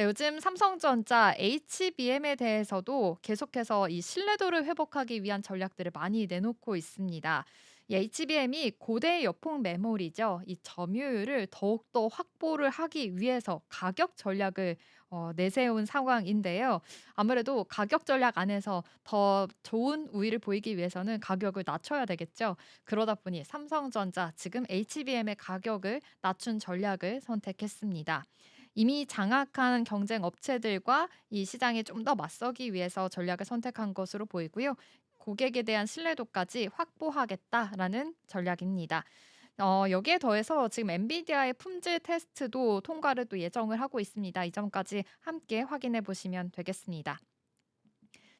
네, 요즘 삼성전자 HBM에 대해서도 계속해서 이 신뢰도를 회복하기 위한 전략들을 많이 내놓고 있습니다. 이 HBM이 고대 여폭 메모리죠. 이 점유율을 더욱더 확보를 하기 위해서 가격 전략을 어, 내세운 상황인데요. 아무래도 가격 전략 안에서 더 좋은 우위를 보이기 위해서는 가격을 낮춰야 되겠죠. 그러다 보니 삼성전자 지금 HBM의 가격을 낮춘 전략을 선택했습니다. 이미 장악한 경쟁 업체들과 이 시장에 좀 더 맞서기 위해서 전략을 선택한 것으로 보이고요. 고객에 대한 신뢰도까지 확보하겠다라는 전략입니다. 어, 여기에 더해서 지금 엔비디아의 품질 테스트도 통과를 또 예정을 하고 있습니다. 이 점까지 함께 확인해 보시면 되겠습니다.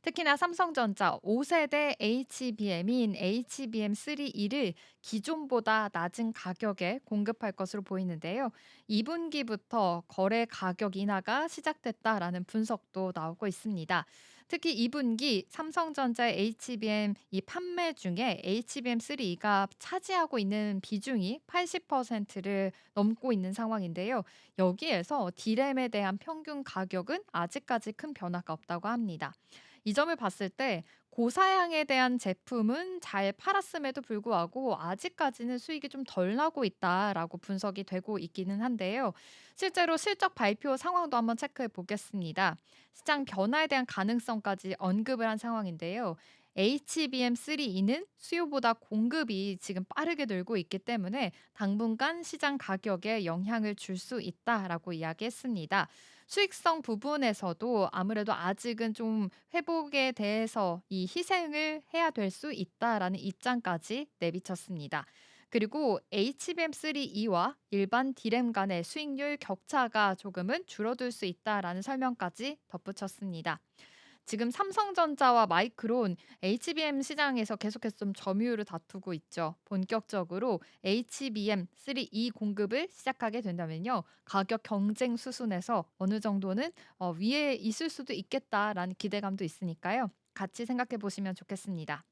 특히나 삼성전자 5세대 HBM인 HBM3E를 기존보다 낮은 가격에 공급할 것으로 보이는데요. 2분기부터 거래 가격 인하가 시작됐다라는 분석도 나오고 있습니다. 특히 2분기 삼성전자의 HBM 이 판매 중에 HBM3가 차지하고 있는 비중이 80%를 넘고 있는 상황인데요. 여기에서 D램에 대한 평균 가격은 아직까지 큰 변화가 없다고 합니다. 이 점을 봤을 때 고사양에 대한 제품은 잘 팔았음에도 불구하고 아직까지는 수익이 좀 덜 나고 있다라고 분석이 되고 있기는 한데요. 실제로 실적 발표 상황도 한번 체크해 보겠습니다. 시장 변화에 대한 가능성까지 언급을 한 상황인데요. HBM3E는 수요보다 공급이 지금 빠르게 늘고 있기 때문에 당분간 시장 가격에 영향을 줄 수 있다라고 이야기했습니다. 수익성 부분에서도 아무래도 아직은 좀 회복에 대해서 이 희생을 해야 될 수 있다라는 입장까지 내비쳤습니다. 그리고 HBM3E와 일반 D램 간의 수익률 격차가 조금은 줄어들 수 있다라는 설명까지 덧붙였습니다. 지금 삼성전자와 마이크론 HBM 시장에서 계속해서 좀 점유율을 다투고 있죠. 본격적으로 HBM3E 공급을 시작하게 된다면요. 가격 경쟁 수순에서 어느 정도는 어, 위에 있을 수도 있겠다라는 기대감도 있으니까요. 같이 생각해 보시면 좋겠습니다.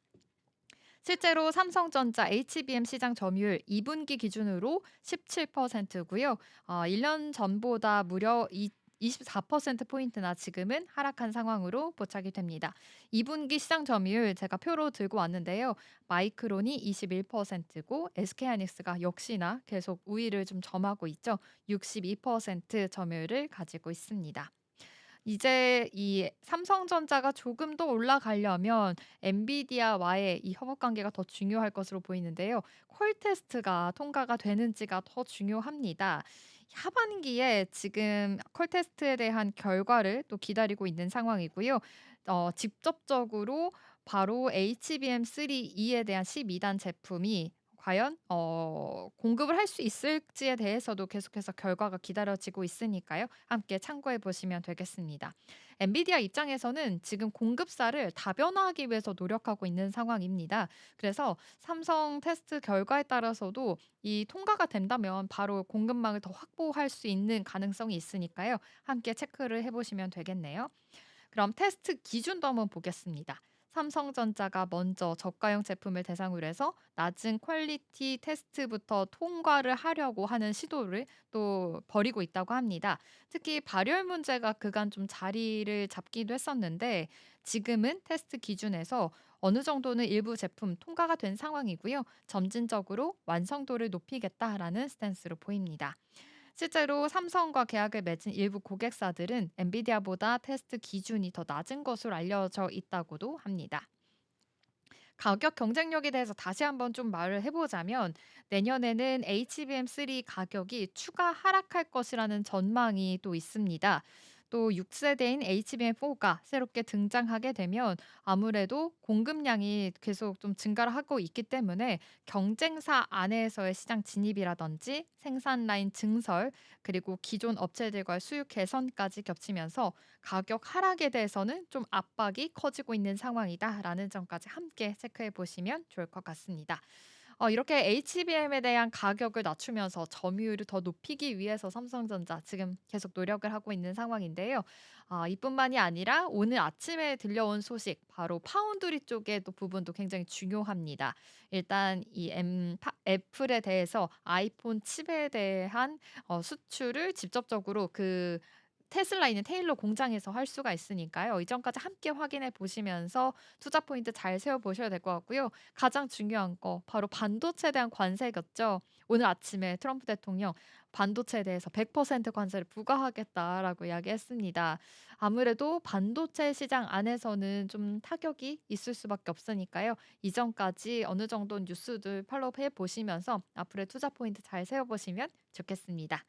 실제로 삼성전자 HBM 시장 점유율 2분기 기준으로 17%고요. 어, 1년 전보다 무려 2 24%포인트나 지금은 하락한 상황으로 포착이 됩니다. 2분기 시장 점유율 제가 표로 들고 왔는데요. 마이크론이 21%고 SK하이닉스가 역시나 계속 우위를 좀 점하고 있죠. 62% 점유율을 가지고 있습니다. 이제 이 삼성전자가 조금 더 올라가려면 엔비디아와의 이 협업 관계가 더 중요할 것으로 보이는데요. 콜 테스트가 통과가 되는지가 더 중요합니다. 하반기에 지금 콜 테스트에 대한 결과를 또 기다리고 있는 상황이고요. 어 직접적으로 바로 HBM3E에 대한 12단 제품이 과연 어 공급을 할 수 있을지에 대해서도 계속해서 결과가 기다려지고 있으니까요. 함께 참고해 보시면 되겠습니다. 엔비디아 입장에서는 지금 공급사를 다변화하기 위해서 노력하고 있는 상황입니다. 그래서 삼성 테스트 결과에 따라서도 이 통과가 된다면 바로 공급망을 더 확보할 수 있는 가능성이 있으니까요. 함께 체크를 해 보시면 되겠네요. 그럼 테스트 기준도 한번 보겠습니다. 삼성전자가 먼저 저가형 제품을 대상으로 해서 낮은 퀄리티 테스트부터 통과를 하려고 하는 시도를 또 벌이고 있다고 합니다. 특히 발열 문제가 그간 좀 자리를 잡기도 했었는데 지금은 테스트 기준에서 어느 정도는 일부 제품 통과가 된 상황이고요. 점진적으로 완성도를 높이겠다라는 스탠스로 보입니다. 실제로 삼성과 계약을 맺은 일부 고객사들은 엔비디아보다 테스트 기준이 더 낮은 것으로 알려져 있다고도 합니다. 가격 경쟁력에 대해서 다시 한번 좀 말을 해보자면 내년에는 HBM3 가격이 추가 하락할 것이라는 전망이 또 있습니다. 또 6세대인 HBM4가 새롭게 등장하게 되면 아무래도 공급량이 계속 좀 증가를 하고 있기 때문에 경쟁사 안에서의 시장 진입이라든지 생산 라인 증설 그리고 기존 업체들과의 수요 개선까지 겹치면서 가격 하락에 대해서는 좀 압박이 커지고 있는 상황이다라는 점까지 함께 체크해 보시면 좋을 것 같습니다. 어 이렇게 HBM에 대한 가격을 낮추면서 점유율을 더 높이기 위해서 삼성전자 지금 계속 노력을 하고 있는 상황인데요. 아 이뿐만이 아니라 오늘 아침에 들려온 소식 바로 파운드리 쪽의 또 부분도 굉장히 중요합니다. 일단 이엠파 애플에 대해서 아이폰 칩에 대한 어 수출을 직접적으로 그 테슬라 있는 테일러 공장에서 할 수가 있으니까요. 이점까지 함께 확인해 보시면서 투자 포인트 잘 세워 보셔야 될 것 같고요. 가장 중요한 거 바로 반도체에 대한 관세겠죠. 오늘 아침에 트럼프 대통령 반도체에 대해서 100% 관세를 부과하겠다라고 이야기했습니다. 아무래도 반도체 시장 안에서는 좀 타격이 있을 수밖에 없으니까요. 이전까지 어느 정도 뉴스들 팔로우해 보시면서 앞으로의 투자 포인트 잘 세워 보시면 좋겠습니다.